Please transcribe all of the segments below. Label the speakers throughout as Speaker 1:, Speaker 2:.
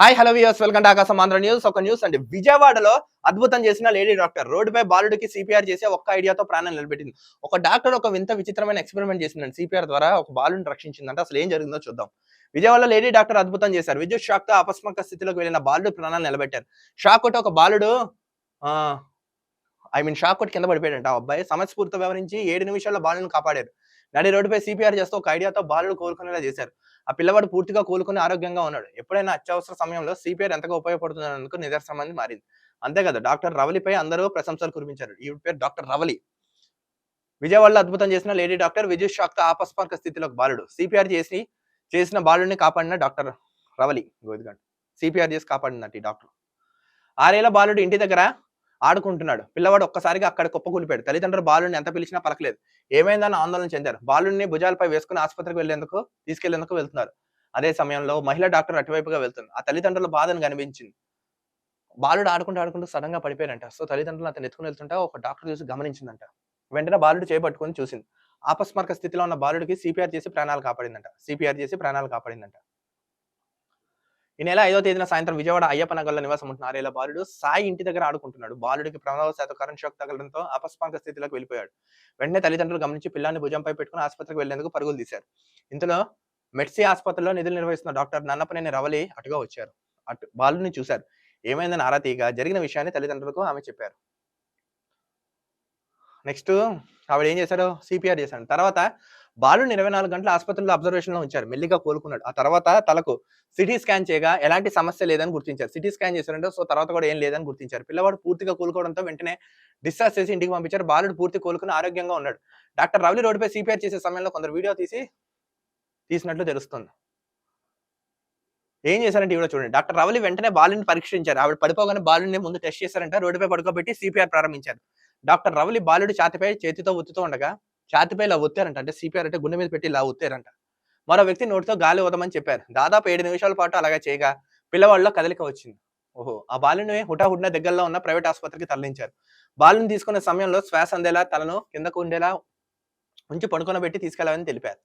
Speaker 1: Hi hello views welcome to Aakasam Andhra news ఒక news అండి. విజయవాడలో అద్భుతం చేసిన లేడీ డాక్టర్ రోడ్డుపై బాలుడికి సిపిఆర్ చేసి ఒక్క ఐడియాతో ప్రాణం నిలబెట్టింది. ఒక డాక్టర్ ఒక వింత విచిత్రమైన ఎక్స్పెరిమెంట్ చేసిందండి. సిపిఆర్ ద్వారా ఒక బాలుని రక్షించిందంటే. అసలు ఏం జరిగిందో చూద్దాం. విజయవాడలో లేడీ డాక్టర్ అద్భుతం చేశారు. విద్యుత్ షాక్తో అపస్మారక స్థితిలోకి వెళ్ళిన బాలుడు ప్రాణాలు నిలబెట్టారు. షాక్ ఒకటి ఒక బాలుడు ఐ మీన్ షాక్ ఒకటి కింద పడిపోయాడంట ఆ అబ్బాయి. సమస్ఫూర్తి వివరించి ఏడు నిమిషాల్లో బాలుని కాపాడారు. నడి రోడ్డుపై సిపిఆర్ చేస్తూ ఒక ఐడియాతో బాలుడు కోలుకునేలా చేశారు. ఆ పిల్లవాడు పూర్తిగా కోలుకుని ఆరోగ్యంగా ఉన్నాడు. ఎప్పుడైనా అత్యవసర సమయంలో సిపిఆర్ ఎంతగా ఉపయోగపడుతున్నందుకు నిదర్శనమని మారింది. అంతే కదా డాక్టర్ రవలిపై అందరూ ప్రశంసలు కురిపించారు. ఈ పేరు డాక్టర్ రవలి. విజయవాడలో అద్భుతం చేసిన లేడీ డాక్టర్ విజయ్ షాక్ ఆపస్మార్క ఆపస్మారక స్థితిలో బాలుడు సిపిఆర్ చేసి చేసిన బాలుడిని కాపాడిన డాక్టర్ రవలి. గోదిగండ్ సిపిఆర్ చేసి కాపాడిందంట ఈ డాక్టర్. ఆరేళ్ళ బాలుడు ఇంటి దగ్గర ఆడుకుంటున్నాడు. పిల్లవాడు ఒక్కసారిగా అక్కడ కుప్పకూలిపాడు తల్లిదండ్రులు బాలుడిని ఎంత పిలిచినా పలకలేదు. ఏమైందని ఆందోళన చెందారు. బాలుడిని భుజాలపై వేసుకుని ఆసుపత్రికి వెళ్ళేందుకు తీసుకెళ్ళేందుకు వెళ్తున్నారు. అదే సమయంలో మహిళా డాక్టర్ అటువైపుగా వెళ్తుంది. ఆ తల్లిదండ్రుల బాధను కనిపించింది బాలుడు ఆడుకుంటూ ఆడుకుంటూ సడన్గా పడిపోయారంట సో తల్లిదండ్రులు అతను ఎత్తుకుని వెళ్తుంటే ఒక డాక్టర్ చూసి గమనించిందంట. వెంటనే బాలుడు చేపట్టుకుని చూసింది. ఆపస్మారక స్థితిలో ఉన్న బాలుడికి సిపిఆర్ చేసి ప్రాణాలు కాపాడిందంట. సిపిఆర్ చేసి ప్రాణాలు కాపాడిందంట. ఈ నెల ఐదో తేదీన సాయంత్రం విజయవాడ అయ్యప్ప నగర్లో నివాసం ఉంటున్న ఆరేళ్ళ బాలుడు సాయి ఇంటి దగ్గర ఆడుకుంటున్నాడు. బాలుడికి ప్రమాదవశాత్తు కరెంట్ షాక్ తగలడంతో అపస్మారక స్థితిలోకి వెళ్ళిపోయాడు. వెంటనే తల్లిదండ్రులు గమనించి పిల్లాన్ని భుజంపై పెట్టుకుని ఆసుపత్రికి వెళ్ళేందుకు పరుగులు తీశారు. ఇంతలో మెడ్సీ ఆసుపత్రిలో నిధులు నిర్వహిస్తున్న డాక్టర్ నన్నపనేని రవలి అటుగా వచ్చారు. అటు బాలుడిని చూశారు. ఏమైందని ఆరా తీయగా జరిగిన విషయాన్ని తల్లిదండ్రులకు ఆమె చెప్పారు. నెక్స్ట్ ఆవిడ ఏం చేశారు సిపిఆర్ చేశాడు. తర్వాత బాలుని ఇరవై నాలుగు గంటల ఆసుపత్రిలో అబ్జర్వేషన్లో ఉంచారు. మెల్లిగా కోలుకున్నాడు. ఆ తర్వాత తలకు సిటీ స్కాన్ చేయగా ఎలాంటి సమస్య లేదని గుర్తించారు. సిటీ స్కాన్ చేశారంటే సో తర్వాత కూడా ఏం లేదని గుర్తించారు. పిల్లవాడు పూర్తిగా కోలుకోవడంతో వెంటనే డిశ్చార్జ్ చేసి ఇంటికి పంపించారు. బాలుడు పూర్తి కోలుకుని ఆరోగ్యంగా ఉన్నాడు. డాక్టర్ రౌలి రోడ్డుపై సిపిఆర్ చేసే సమయంలో కొందరు వీడియో తీసి తీసినట్లు తెలుస్తుంది. ఏం చేశారంటే ఇవిడ చూడండి. డాక్టర్ రవలి వెంటనే బాలుని పరీక్షించారు. ఆవిడ పడిపోగానే బాలుని ముందు టెస్ట్ చేశారంట. రోడ్డుపై పడుకోబెట్టి సిపిఆర్ ప్రారంభించారు. డాక్టర్ రవలి బాలుడి ఛాతిపై చేతితో ఒత్తుతూ ఉండగా ఛాతిపై ఇలా ఒత్తారంట. అంటే సిపిఆర్ అంటే గుండె మీద పెట్టి ఇలా ఒత్తారంట. మరో వ్యక్తి నోటితో గాలి వదమని చెప్పారు. దాదాపు ఏడు నిమిషాల పాటు అలాగా చేయగా పిల్లవాళ్ళలో కదలిక వచ్చింది. ఓహో ఆ బాలుని హుటాహుడిన దగ్గరలో ఉన్న ప్రైవేట్ ఆసుపత్రికి తరలించారు. బాలుని తీసుకునే సమయంలో శ్వాస అందేలా తలను కిందకు ఉండేలా ఉంచి పడుకొనబెట్టి తీసుకెళ్ళాలని తెలిపారు.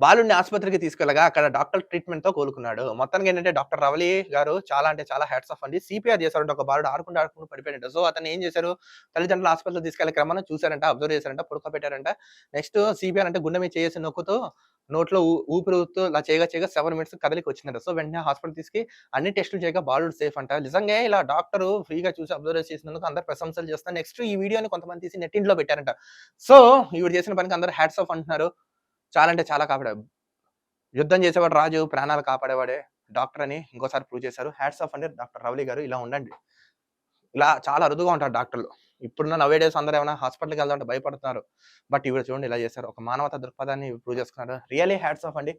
Speaker 1: బాలుడిని ఆసుపత్రికి తీసుకెళ్ళగా అక్కడ డాక్టర్ ట్రీట్మెంట్తో కోలుకున్నాడు. మొత్తానికి ఏంటంటే డాక్టర్ రవలి గారు చాలా అంటే చాలా హ్యాట్స్ ఆఫ్ అండి. సిపిఆర్ చేశారంట. ఒక బాలుడు ఆడుకుంటూ ఆడుకుంటూ పడిపోయాడు సో అతను ఏం చేశారు? తల్లిదండ్రులు హాస్పిటల్ తీసుకెళ్ళే క్రమాన్ని చూశారంట అబ్జర్వ్ చేశారంట పడుకోబెట్టారంట. నెక్స్ట్ సిపిఆర్ అంటే గుండె మీద చేసి నొక్కుతూ నోట్లో ఊ- ఊపిరి ఊదుతూ ఇలా చేయగా చేయగా సెవెన్ మినిట్స్ కదలికి వచ్చిందంట. సో వెంటనే హాస్పిటల్ తీసుకు అన్ని టెస్టులు చేయగా బాలుడు సేఫ్ అంట. నిజంగా ఇలా డాక్టర్ ఫ్రీగా చూసి అబ్జర్వ్ చేసినందుకు అందరు ప్రశంసలు చేస్తారు నెక్స్ట్ ఈ వీడియోని కొంతమంది తీసి నెట్టింట్లో పెట్టారంట. సో ఈవిడ చేసిన పనికి అందరు హ్యాట్స్ ఆఫ్ అంటున్నారు. చాలా అంటే చాలా కాపాడారు యుద్ధం చేసేవాడు రాజు ప్రాణాలు కాపాడేవాడే డాక్టర్ అని ఇంకోసారి ప్రూవ్ చేశారు. హ్యాట్స్ ఆఫ్ అండి డాక్టర్ రవలి గారు ఇలా ఉండండి. ఇలా చాలా అరుదుగా ఉంటారు డాక్టర్లు. ఇప్పుడున్న నవే డేస్ అందరూ ఏమైనా హాస్పిటల్కి వెళ్దామంటే భయపడుతున్నారు. బట్ ఇవి చూడండి ఇలా చేశారు. ఒక మానవత దృక్పథాన్ని ప్రూవ్ చేసుకున్నారు. రియలీ హ్యాట్స్ ఆఫ్ అండి.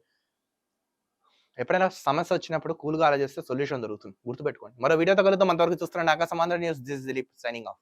Speaker 1: ఎప్పుడైనా సమస్య వచ్చినప్పుడు కూల్గా ఆలోచిస్తే సొల్యూషన్ దొరుకుతుంది. గుర్తుపెట్టుకోండి. మరో వీడియోతో కలుగుతాం అంతవరకు చూస్తున్నాండి Aakasam Andhra news this Dileep signing off